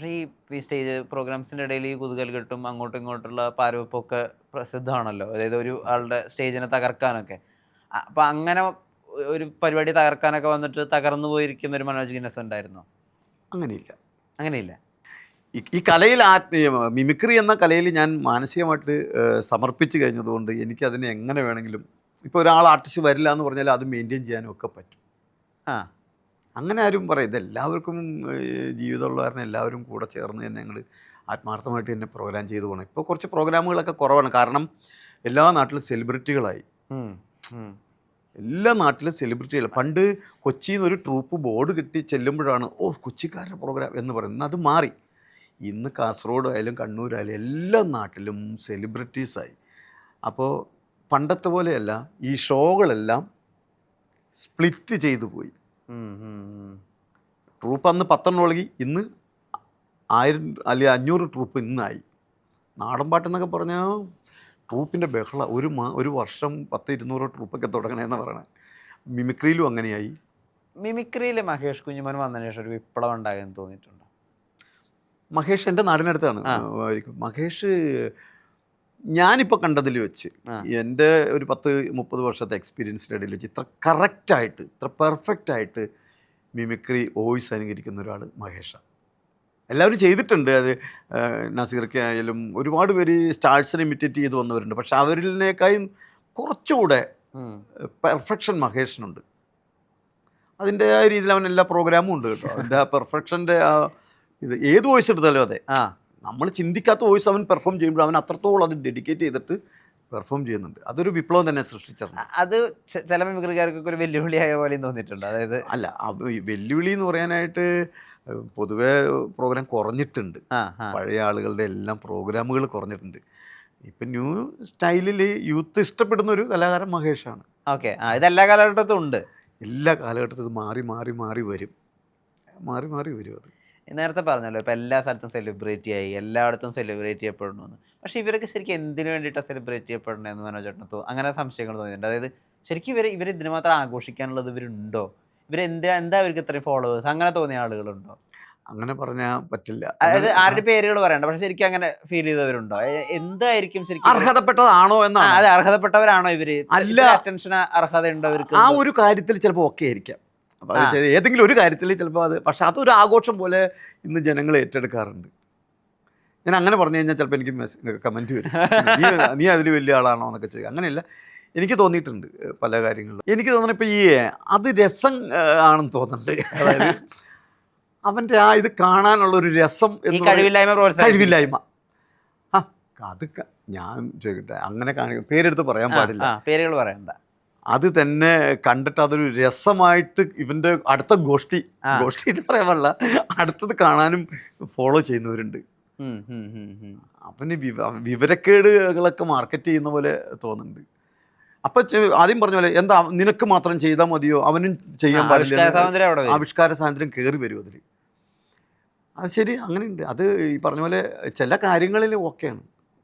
പക്ഷേ ഈ സ്റ്റേജ് പ്രോഗ്രാംസിന്റെ ഇടയിൽ ഈ കുതുകൽ കെട്ടും അങ്ങോട്ടും ഇങ്ങോട്ടുള്ള പാരവെപ്പൊക്കെ പ്രസിദ്ധമാണല്ലോ. അതായത് ഒരു ആളുടെ സ്റ്റേജിനെ തകർക്കാനൊക്കെ. അപ്പം അങ്ങനെ ഒരു പരിപാടി തകർക്കാനൊക്കെ വന്നിട്ട് തകർന്നു പോയിരിക്കുന്ന ഒരു മനോജ് ഗിന്നസ് ഉണ്ടായിരുന്നോ? അങ്ങനെയില്ല. അങ്ങനെയില്ല? ഈ- കലയിൽ ആത്മീയ മിമിക്രി എന്ന കലയിൽ ഞാൻ മാനസികമായിട്ട് സമർപ്പിച്ചു സമർപ്പിച്ച് കഴിഞ്ഞതുകൊണ്ട് എനിക്കതിനെ എങ്ങനെ വേണമെങ്കിലും ഇപ്പോൾ ഒരാൾ ആർട്ടിസ്റ്റ് വരില്ല എന്ന് പറഞ്ഞാൽ അത് മെയിന്റെയിൻ ചെയ്യാനും ഒക്കെ പറ്റും. ആ. അങ്ങനെ ആരും പറയും. ഇതെല്ലാവർക്കും ഏഹ്, ജീവിതമുള്ള കാരണം എല്ലാവരും കൂടെ ചേർന്ന് തന്നെ ഞങ്ങൾ ആത്മാർത്ഥമായിട്ട് തന്നെ പ്രോഗ്രാം ചെയ്തു പോകണം ഇപ്പോൾ കുറച്ച് പ്രോഗ്രാമുകളൊക്കെ കുറവാണ്. കാരണം എല്ലാ നാട്ടിലും സെലിബ്രിറ്റികളായി. എല്ലാ നാട്ടിലും സെലിബ്രിറ്റികൾ പണ്ട് കൊച്ചിയിൽ നിന്ന് ഒരു ട്രൂപ്പ് ബോർഡ് കിട്ടി ചെല്ലുമ്പോഴാണ് ഓ കൊച്ചിക്കാരുടെ പ്രോഗ്രാം എന്ന് പറയുന്നത്. അത് മാറി. ഇന്ന് കാസർഗോഡ് ആയാലും കണ്ണൂരായാലും എല്ലാ നാട്ടിലും സെലിബ്രിറ്റീസായി അപ്പോൾ പണ്ടത്തെ പോലെയല്ല ഈ ഷോകളെല്ലാം സ്പ്ലിറ്റ് ചെയ്തു പോയി. ട്രൂപ്പ് അന്ന് പത്തെണ്ണം ഒഴുകി ഇന്ന് ആയിരം അല്ലെങ്കിൽ അഞ്ഞൂറ് ട്രൂപ്പ് ഇന്നായി. നാടൻ പാട്ടെന്നൊക്കെ പറഞ്ഞാൽ ട്രൂപ്പിന്റെ ബഹള. ഒരു മാ ഒരു വർഷം പത്ത് ഇരുന്നൂറ് ട്രൂപ്പൊക്കെ തുടങ്ങണമെന്ന് പറയണേ. മിമിക്രിയിലും അങ്ങനെയായി. മിമിക്രിയിൽ മഹേഷ് കുഞ്ഞുമോൻ വന്നതിന് ശേഷം ഒരു വിപ്ലവം ഉണ്ടായെന്ന് തോന്നിയിട്ടുണ്ടോ? മഹേഷ് എന്റെ നാടിനടുത്താണ്. ആയിരിക്കും. മഹേഷ് ഞാനിപ്പോൾ കണ്ടതിൽ വെച്ച് എന്റെ ഒരു പത്ത് മുപ്പത് വർഷത്തെ എക്സ്പീരിയൻസിന്റെ ഇടയിൽ വെച്ച് ഇത്ര കറക്റ്റായിട്ട് ഇത്ര പെർഫെക്റ്റ് ആയിട്ട് മിമിക്രി വോയിസ് അനുകരിക്കുന്ന ഒരാൾ മഹേഷാണ് എല്ലാവരും ചെയ്തിട്ടുണ്ട്. അത് നസീർക്ക് ആയാലും ഒരുപാട് പേര് സ്റ്റാർസിനെ ഇമിറ്റേറ്റ് ചെയ്ത് വന്നവരുണ്ട്. പക്ഷെ അവരിലേക്കായും കുറച്ചുകൂടെ പെർഫെക്ഷൻ മഹേഷനുണ്ട്. അതിന്റെ ആ രീതിയിൽ അവൻ എല്ലാ പ്രോഗ്രാമും ഉണ്ട് കേട്ടോ. അതിന്റെ ആ പെർഫെക്ഷന്റെ ആ ഇത് ഏത് വോയിസ് എടുത്താലും അതെ. ആ. നമ്മൾ ചിന്തിക്കാത്ത വോയിസ് അവൻ പെർഫോം ചെയ്യുമ്പോൾ അവൻ അത്രത്തോളം അത് ഡെഡിക്കേറ്റ് ചെയ്തിട്ട് പെർഫോം ചെയ്യുന്നുണ്ട്. അതൊരു വിപ്ലവം തന്നെ സൃഷ്ടിച്ചിട്ടുണ്ട് അത് ചില മിമിക്രിക്കാർക്കൊക്കെ ഒരു വെല്ലുവിളിയായ പോലെ തോന്നിയിട്ടുണ്ട്. അതായത് അല്ല വെല്ലുവിളി എന്ന് പറയാനായിട്ട് പൊതുവെ പ്രോഗ്രാം കുറഞ്ഞിട്ടുണ്ട്. പഴയ ആളുകളുടെ എല്ലാം പ്രോഗ്രാമുകൾ കുറഞ്ഞിട്ടുണ്ട്. ഇപ്പം ന്യൂ സ്റ്റൈലിൽ യൂത്ത് ഇഷ്ടപ്പെടുന്ന ഒരു കലാകാരൻ മഹേഷാണ്. ഓക്കെ. ഇതെല്ലാ കാലഘട്ടത്തും ഉണ്ട്. എല്ലാ കാലഘട്ടത്തും ഇത് മാറി മാറി മാറി വരും. മാറി മാറി വരും അത്. നേരത്തെ പറഞ്ഞല്ലോ ഇപ്പം എല്ലാ സ്ഥലത്തും സെലിബ്രേറ്റ് ആയി എല്ലായിടത്തും സെലിബ്രേറ്റ് ചെയ്യപ്പെടുന്നു എന്ന് പക്ഷേ ഇവരൊക്കെ ശരിക്കും എന്തിനു വേണ്ടിയിട്ടാണ് സെലിബ്രേറ്റ് ചെയ്യപ്പെടണമെന്ന് മനോജേട്ടന് തോ അങ്ങനെ സംശയങ്ങൾ തോന്നിയിട്ടുണ്ട്. അതായത് ശരിക്കും ഇവർ ഇവർ ഇതിന് മാത്രം ആഘോഷിക്കാനുള്ളത് ഇവരുണ്ടോ? ഇവർ എന്താ എന്താ ഇവർക്ക് ഇത്രയും ഫോളോവേഴ്സ് അങ്ങനെ തോന്നിയ ആളുകളുണ്ടോ? അങ്ങനെ പറഞ്ഞാൽ പറ്റില്ല. അതായത് ആരുടെ പേരുകൾ പറയണ്ട പക്ഷെ ശരിക്കും അങ്ങനെ ഫീൽ ചെയ്തവരുണ്ടോ? എന്തായിരിക്കും ശരിക്കും അർഹതപ്പെട്ടതാണോ എന്നാണ്? അതെ അർഹതപ്പെട്ടവരാണോ ഇവർ? അല്ല. അറ്റൻഷൻ അർഹതയുണ്ടോ ഇവർക്ക്? ആ ഒരു കാര്യത്തിൽ ചിലപ്പോൾ ഓക്കെ ആയിരിക്കാം. അപ്പോൾ അത് ചെയ്ത് ഏതെങ്കിലും ഒരു കാര്യത്തിൽ ചിലപ്പോൾ അത് പക്ഷെ അതൊരു ആഘോഷം പോലെ ഇന്ന് ജനങ്ങൾ ഏറ്റെടുക്കാറുണ്ട്. ഞാൻ അങ്ങനെ പറഞ്ഞു കഴിഞ്ഞാൽ ചിലപ്പോൾ എനിക്ക് കമന്റ് വരും. നീ നീ അതിൽ വലിയ ആളാണോ എന്നൊക്കെ ചോദിക്കും. അങ്ങനെയല്ല. എനിക്ക് തോന്നിയിട്ടുണ്ട് പല കാര്യങ്ങളും. എനിക്ക് തോന്നുന്നു ഇപ്പോൾ ഈ അത് രസം ആണെന്ന് തോന്നുന്നുണ്ട്. അതായത് അവന്റെ ആ ഇത് കാണാനുള്ള ഒരു രസം എന്ന് കഴിവില്ലായ്മ കഴിവില്ലായ്മ. ആ അത് ഞാൻ ചോദിക്കട്ടെ. അങ്ങനെ കാണിക്കും പേരെടുത്ത് പറയാൻ പാടില്ല. പേരുകൾ പറയണ്ട. അത് തന്നെ കണ്ടിട്ട് അതൊരു രസമായിട്ട് ഇവന്റെ അടുത്ത ഗോഷ്ടി. ഗോഷ്ടി എന്ന് പറയാൻ പാടില്ല. അടുത്തത് കാണാനും ഫോളോ ചെയ്യുന്നവരുണ്ട്. അവന് വിവ വിവരക്കേടുകളൊക്കെ മാർക്കറ്റ് ചെയ്യുന്ന പോലെ തോന്നുന്നുണ്ട്. അപ്പൊ ആദ്യം പറഞ്ഞ പോലെ എന്താ നിനക്ക് മാത്രം ചെയ്താൽ മതിയോ? അവനും ചെയ്യാൻ പാടില്ല ആവിഷ്കാര സ്വാതന്ത്ര്യം കയറി വരും. അതിൽ അത് ശരി അങ്ങനെയുണ്ട്. അത് ഈ പറഞ്ഞ പോലെ ചില കാര്യങ്ങളിൽ ഓക്കെയാണ്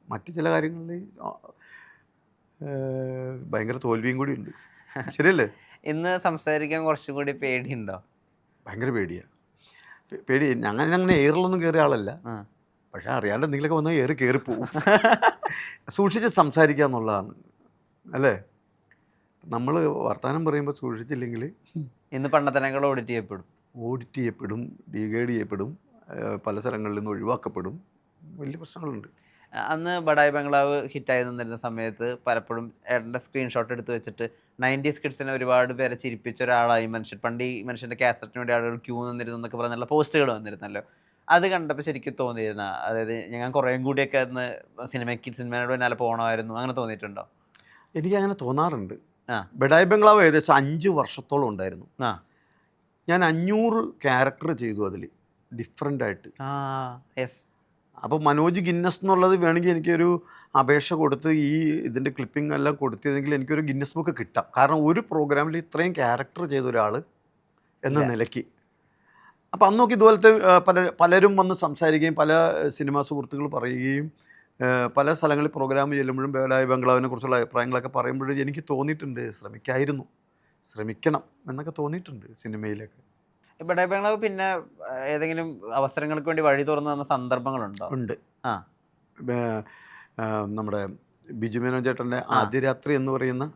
മറ്റു ചില കാര്യങ്ങളിൽ ഭയങ്കര തോൽവിയും കൂടി ഉണ്ട്. ശരിയല്ലേ? ഇന്ന് സംസാരിക്കാൻ കുറച്ചും കൂടി പേടിയുണ്ടോ? ഭയങ്കര പേടിയാ. പേടി. ഞങ്ങൾ അങ്ങനെ എയറിലൊന്നും കയറിയ ആളല്ല. പക്ഷെ അറിയാണ്ട് എന്തെങ്കിലുമൊക്കെ വന്നാൽ ഏറി കയറി പോകും സൂക്ഷിച്ച് സംസാരിക്കുക എന്നുള്ളതാണ്. അല്ലേ? നമ്മൾ വർത്തമാനം പറയുമ്പോൾ സൂക്ഷിച്ചില്ലെങ്കിൽ ഇന്ന് പണ്ടത്തനങ്ങൾ ഓഡിറ്റ് ചെയ്യപ്പെടും. ഓഡിറ്റ് ചെയ്യപ്പെടും ഡീഗേഡ് ചെയ്യപ്പെടും പല സ്ഥലങ്ങളിൽ നിന്ന് ഒഴിവാക്കപ്പെടും. വലിയ പ്രശ്നങ്ങളുണ്ട്. അന്ന് ബഡായി ബംഗ്ലാവ് ഹിറ്റ് ആയി നിന്നിരുന്ന സമയത്ത് പലപ്പോഴും ഏട്ടന്റെ സ്ക്രീൻഷോട്ട് എടുത്ത് വെച്ചിട്ട് നയന്റീസ് കിഡ്സിനെ ഒരുപാട് പേരെ ചിരിപ്പിച്ച ഒരാളായി മനുഷ്യൻ. പണ്ട് ഈ മനുഷ്യന്റെ കാസറ്റിന് വേണ്ടി ആളുകൾ ക്യൂ നിന്നിരുന്നു എന്നൊക്കെ പറഞ്ഞുള്ള പോസ്റ്റുകൾ വന്നിരുന്നല്ലോ. അത് കണ്ടപ്പോൾ ശരിക്കും തോന്നിയിരുന്ന അതായത് ഞാൻ കുറേയും കൂടിയൊക്കെ അന്ന് സിനിമയ്ക്ക് സിനിമയോട് പിന്നാലെ പോകണമായിരുന്നു അങ്ങനെ തോന്നിയിട്ടുണ്ടോ? എനിക്കങ്ങനെ തോന്നാറുണ്ട്. ആ. ബഡായി ബംഗ്ലാവ് ഏകദേശം അഞ്ച് വർഷത്തോളം ഉണ്ടായിരുന്നു. ആ. ഞാൻ അഞ്ഞൂറ് ക്യാരക്ടർ ചെയ്തു അതിൽ ഡിഫറെന്റ് ആയിട്ട്. ആ യെസ് അപ്പോൾ മനോജ് ഗിന്നസ് എന്നുള്ളത് വേണമെങ്കിൽ എനിക്കൊരു അപേക്ഷ കൊടുത്ത് ഈ ഇതിന്റെ ക്ലിപ്പിംഗ് എല്ലാം കൊടുത്തിരുന്നെങ്കിൽ എനിക്കൊരു ഗിന്നസ് ബുക്ക് കിട്ടാം. കാരണം ഒരു പ്രോഗ്രാമിൽ ഇത്രയും ക്യാരക്ടർ ചെയ്ത ഒരാൾ എന്ന. നിലയ്ക്ക്. അപ്പോൾ അന്ന് നോക്കി ഇതുപോലത്തെ പല പലരും വന്ന് സംസാരിക്കുകയും പല സിനിമാ സുഹൃത്തുക്കൾ പറയുകയും പല സ്ഥലങ്ങളിൽ പ്രോഗ്രാം ചെല്ലുമ്പോഴും ബേഡായി ബംഗ്ലാവിനെ കുറിച്ചുള്ള അഭിപ്രായങ്ങളൊക്കെ പറയുമ്പോഴും എനിക്ക് തോന്നിയിട്ടുണ്ട്. ശ്രമിക്കായിരുന്നു. ശ്രമിക്കണം എന്നൊക്കെ തോന്നിയിട്ടുണ്ട് സിനിമയിലൊക്കെ ബംഗ്ലാവ് പിന്നെ ഏതെങ്കിലും അവസരങ്ങൾക്ക് വേണ്ടി വഴി തുറന്നു തന്ന സന്ദർഭങ്ങളുണ്ടോ? ഉണ്ട്. ആ. നമ്മുടെ ബിജു മേനോൻ ചേട്ടന്റെ ആദ്യ രാത്രി എന്ന് പറയുന്ന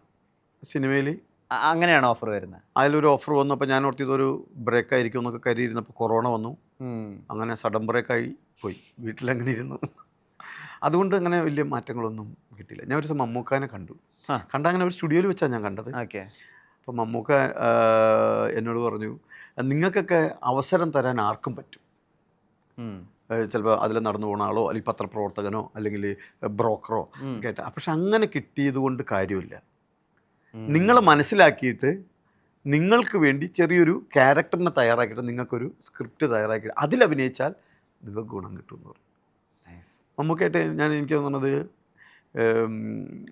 സിനിമയിൽ അങ്ങനെയാണ് ഓഫർ വരുന്നത്? അതിലൊരു ഓഫർ വന്നു അപ്പോൾ ഞാൻ ഓർത്തി ഇതൊരു ബ്രേക്ക് ആയിരിക്കും എന്നൊക്കെ കരുതിയിരുന്നപ്പോൾ കൊറോണ വന്നു. അങ്ങനെ സഡൻ ബ്രേക്കായി പോയി. വീട്ടിലങ്ങനെ ഇരുന്നു. അതുകൊണ്ട് അങ്ങനെ വലിയ മാറ്റങ്ങളൊന്നും കിട്ടിയില്ല. ഞാൻ ഒരു ദിവസം മമ്മൂക്കാനെ കണ്ടു. കണ്ട അങ്ങനെ ഒരു സ്റ്റുഡിയോയിൽ വെച്ചാണ് ഞാൻ കണ്ടത്. ഓക്കെ. അപ്പോൾ മമ്മൂക്ക എന്നോട് പറഞ്ഞു നിങ്ങൾക്കൊക്കെ അവസരം തരാൻ ആർക്കും പറ്റും? ചിലപ്പോൾ അതിൽ നടന്നു പോകുന്ന ആളോ അല്ലെങ്കിൽ പത്രപ്രവർത്തകനോ അല്ലെങ്കിൽ ബ്രോക്കറോ ഒക്കെ ആയിട്ട്. പക്ഷെ അങ്ങനെ കിട്ടിയത് കൊണ്ട് കാര്യമില്ല. നിങ്ങൾ മനസ്സിലാക്കിയിട്ട് നിങ്ങൾക്ക് വേണ്ടി ചെറിയൊരു ക്യാരക്ടറിനെ തയ്യാറാക്കിയിട്ട് നിങ്ങൾക്കൊരു സ്ക്രിപ്റ്റ് തയ്യാറാക്കിയിട്ട് അതിൽ അഭിനയിച്ചാൽ നിങ്ങൾക്ക് ഗുണം കിട്ടുമെന്ന് പറഞ്ഞു. നമുക്കായിട്ട് ഞാൻ എനിക്ക് തോന്നുന്നത്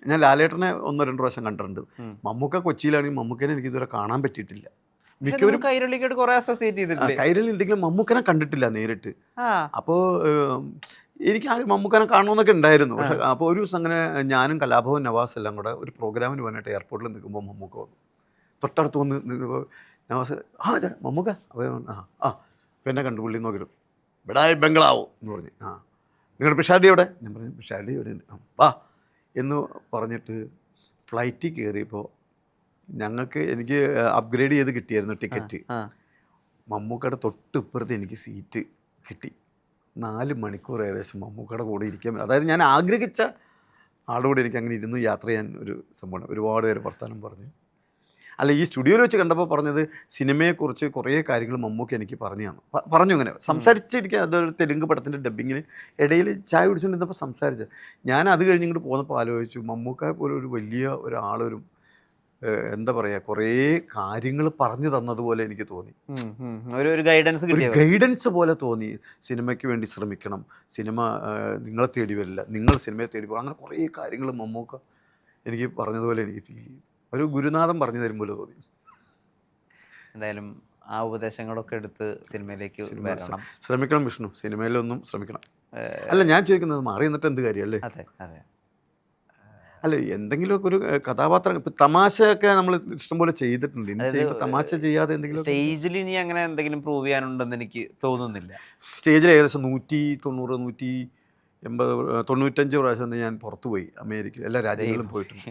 ഞാൻ ലാലേട്ടനെ ഒന്നോ രണ്ടു പ്രാവശ്യം കണ്ടിട്ടുണ്ട്. മമ്മൂക്ക കൊച്ചിയിലാണെങ്കിൽ മമ്മൂക്കനെ എനിക്ക് ഇതുവരെ കാണാൻ പറ്റിയിട്ടില്ല. മിക്കവരും കൈരളി ഉണ്ടെങ്കിലും മമ്മൂക്കനെ കണ്ടിട്ടില്ല നേരിട്ട്. അപ്പോ അപ്പോൾ എനിക്ക് ആ മമ്മൂക്കനെ കാണണമെന്നൊക്കെ ഉണ്ടായിരുന്നു. പക്ഷെ അപ്പോൾ ഒരു ദിവസം അങ്ങനെ ഞാനും കലാഭവൻ നവാസ് എല്ലാം കൂടെ ഒരു പ്രോഗ്രാമിന് വേണ്ടിയിട്ട് എയർപോർട്ടിൽ നിൽക്കുമ്പോൾ മമ്മൂക്ക വന്നു. തൊട്ടടുത്ത് വന്ന് നിന്നപ്പോൾ നവാസ് ആ മമ്മൂക്ക? അപ്പോൾ ആ ആ പിന്നെ എന്നെ കണ്ടു പുള്ളി നോക്കിയിട്ട്. ഇവിടെ ബംഗ്ലാവോ എന്ന് പറഞ്ഞു. ആ. നിങ്ങളുടെ പിഷാടി എവിടെ? ഞാൻ പറഞ്ഞു പിഷാടി എവിടെ ഉണ്ട് ആ വാ എന്ന് പറഞ്ഞിട്ട് ഫ്ലൈറ്റിൽ കയറിയപ്പോൾ ഞങ്ങൾക്ക് എനിക്ക് അപ്ഗ്രേഡ് ചെയ്ത് കിട്ടിയായിരുന്നു ടിക്കറ്റ് മമ്മൂക്കയുടെ തൊട്ട് ഇപ്പുറത്ത് എനിക്ക് സീറ്റ് കിട്ടി. നാല് മണിക്കൂർ ഏകദേശം മമ്മൂക്കയുടെ കൂടെ ഇരിക്കാൻ അതായത് ഞാൻ ആഗ്രഹിച്ച ആളുകൂടെ കൂടെ എനിക്ക് അങ്ങനെ ഇരുന്ന് യാത്ര ചെയ്യാൻ ഒരു സംഭവമാണ് ഒരുപാട് പേര് വർത്തമാനം പറഞ്ഞു. അല്ല ഈ സ്റ്റുഡിയോയിൽ വെച്ച് കണ്ടപ്പോൾ പറഞ്ഞത് സിനിമയെക്കുറിച്ച് കുറേ കാര്യങ്ങൾ മമ്മൂക്ക എനിക്ക് പറഞ്ഞു തന്നു. പറഞ്ഞു അങ്ങനെ സംസാരിച്ചിരിക്കുക അതൊരു തെലുങ്ക് പടത്തിന്റെ ഡബ്ബിങ്ങിന് ഇടയിൽ ചായ കുടിച്ചുകൊണ്ടിരുന്നപ്പോൾ സംസാരിച്ചത് ഞാൻ അത് കഴിഞ്ഞ് ഇങ്ങോട്ട് പോന്നപ്പോൾ ആലോചിച്ചു മമ്മൂക്കായ പോലെ ഒരു വലിയ ഒരാളൊരു എന്താ പറയുക കുറേ കാര്യങ്ങൾ പറഞ്ഞു തന്നതുപോലെ എനിക്ക് തോന്നി. ഒരു ഒരു ഗൈഡൻസ് ഒരു ഗൈഡൻസ് പോലെ തോന്നി. സിനിമയ്ക്ക് വേണ്ടി ശ്രമിക്കണം. സിനിമ നിങ്ങളെ തേടി വരില്ല. നിങ്ങൾ സിനിമയെ തേടി പോകും അങ്ങനെ കുറേ കാര്യങ്ങൾ മമ്മൂക്ക എനിക്ക് പറഞ്ഞതുപോലെ എനിക്ക് ഫീൽ ചെയ്തു. ഒരു ഗുരുനാഥം പറഞ്ഞു തരും പോലെ തോന്നി. എന്തായാലും ആ ഉപദേശങ്ങളൊക്കെ എടുത്ത് സിനിമയിലേക്ക് വരണം. ശ്രമിക്കണം വിഷ്ണു. സിനിമയിലൊന്നും ശ്രമിക്കണം. അല്ല ഞാൻ ചോദിക്കുന്നത് മാറി നിന്നിട്ട് എന്ത് കാര്യം അല്ലേ അതെ അതെ. അല്ല എന്തെങ്കിലുമൊക്കെ ഒരു കഥാപാത്രം ഇപ്പം തമാശയൊക്കെ നമ്മൾ ഇഷ്ടംപോലെ ചെയ്തിട്ടുണ്ട്. ഇനി തമാശ ചെയ്യാതെ എന്തെങ്കിലും സ്റ്റേജിൽ ഇനി അങ്ങനെ എന്തെങ്കിലും പ്രൂവ് ചെയ്യാനുണ്ടെന്ന് എനിക്ക് തോന്നുന്നില്ല. സ്റ്റേജിൽ ഏകദേശം നൂറ്റി തൊണ്ണൂറ് നൂറ്റി എൺപത് തൊണ്ണൂറ്റഞ്ച് പ്രാവശ്യം ഞാൻ പുറത്തു പോയി അമേരിക്ക എല്ലാ രാജ്യങ്ങളിലും പോയിട്ടുണ്ട്.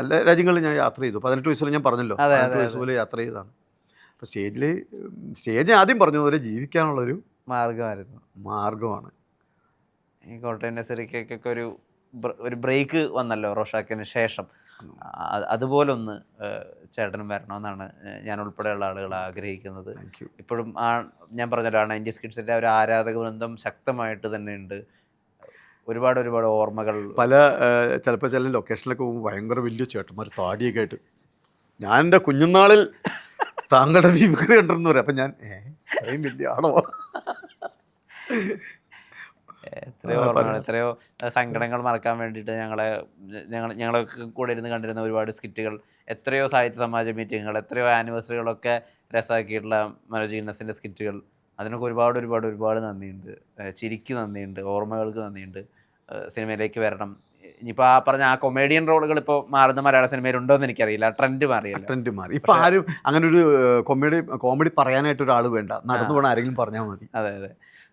എല്ലാ രാജ്യങ്ങളിൽ ഞാൻ യാത്ര ചെയ്തു. പതിനെട്ട് വയസ്സിൽ ഞാൻ പറഞ്ഞല്ലോ. പതിനെട്ട് വയസ്സ് പോലെ യാത്ര ചെയ്തതാണ്. അപ്പോൾ സ്റ്റേജിൽ സ്റ്റേജ് ആദ്യം പറഞ്ഞതുപോലെ ജീവിക്കാനുള്ളൊരു മാർഗമായിരുന്നു മാർഗമാണ് ഈ കോട്ടയം നസറിക്കൊക്കെ ഒരു ഒരു ബ്രേക്ക് വന്നല്ലോ റോഷാക്കിന് ശേഷം. അതുപോലൊന്ന് അതുപോലെ ഒന്ന് ഏഹ്, ചേട്ടനും വരണമെന്നാണ് ഞാൻ ഉൾപ്പെടെയുള്ള ആളുകൾ ആഗ്രഹിക്കുന്നത്. ഇപ്പോഴും ആ ഞാൻ പറഞ്ഞല്ലോ ആ ഇന്ത്യ കിഡ്സിന്റെ ഒരു ആരാധക ബന്ധം ശക്തമായിട്ട് തന്നെയുണ്ട്. ഒരുപാട് ഒരുപാട് ഓർമ്മകൾ. പല ചിലപ്പോൾ ചില ലൊക്കേഷനിലൊക്കെ പോകുമ്പോൾ ഭയങ്കര വലിയ ചേട്ടന്മാർ താടിയൊക്കെ ആയിട്ട്. ഞാൻ എന്റെ കുഞ്ഞുനാളിൽ താങ്കളുടെ വിവരം കണ്ടിരുന്നു പറയാം. അപ്പം ഞാൻ അത്രയും വലിയ ആളോ എത്രയോ ഓർമ്മകൾ എത്രയോ സങ്കടങ്ങൾ മറക്കാൻ വേണ്ടിയിട്ട് ഞങ്ങളെ ഞങ്ങൾ ഞങ്ങളൊക്കെ കൂടെ ഇരുന്ന് കണ്ടിരുന്ന ഒരുപാട് സ്കിറ്റുകൾ എത്രയോ സാഹിത്യ സമാജ മീറ്റിങ്ങുകൾ എത്രയോ ആനിവേഴ്സറികളൊക്കെ രസമാക്കിയിട്ടുള്ള മനോജ് ഗിന്നസിന്റെ സ്കിറ്റുകൾ. അതിനൊക്കെ ഒരുപാട് ഒരുപാട് ഒരുപാട് നന്ദിയുണ്ട്. ചിരിക്ക് നന്ദിയുണ്ട് ഓർമ്മകൾക്ക് നന്ദിയുണ്ട്. സിനിമയിലേക്ക് വരണം. ഇനിയിപ്പോൾ ആ പറഞ്ഞ ആ കൊമേഡിയൻ റോളുകൾ ഇപ്പോൾ മാറുന്ന മലയാള സിനിമയിൽ ഉണ്ടോ എന്ന് എനിക്കറിയില്ല ട്രെൻഡ് മാറി ട്രെൻഡ് മാറി. ഇപ്പം ആരും അങ്ങനെ ഒരു കോമഡി കോമഡി പറയാനായിട്ട് ഒരാൾ വേണ്ട. നടന്നു പോകണം ആരെങ്കിലും പറഞ്ഞാൽ മതി. അതെ അതെ.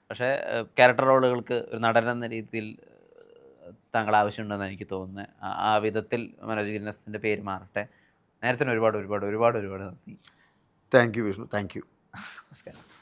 പക്ഷേ ക്യാരക്ടർ റോളുകൾക്ക് ഒരു നടൻ എന്ന രീതിയിൽ താങ്കൾ ആവശ്യമുണ്ടെന്ന് എനിക്ക് തോന്നുന്നത് ആ- ആ വിധത്തിൽ മനോജ് ഗിന്നസിന്റെ പേര് മാറട്ടെ. നേരത്തിന് ഒരുപാട് ഒരുപാട് ഒരുപാട് ഒരുപാട് നന്ദി. Thank you Vishnu. Thank you നമസ്കാരം.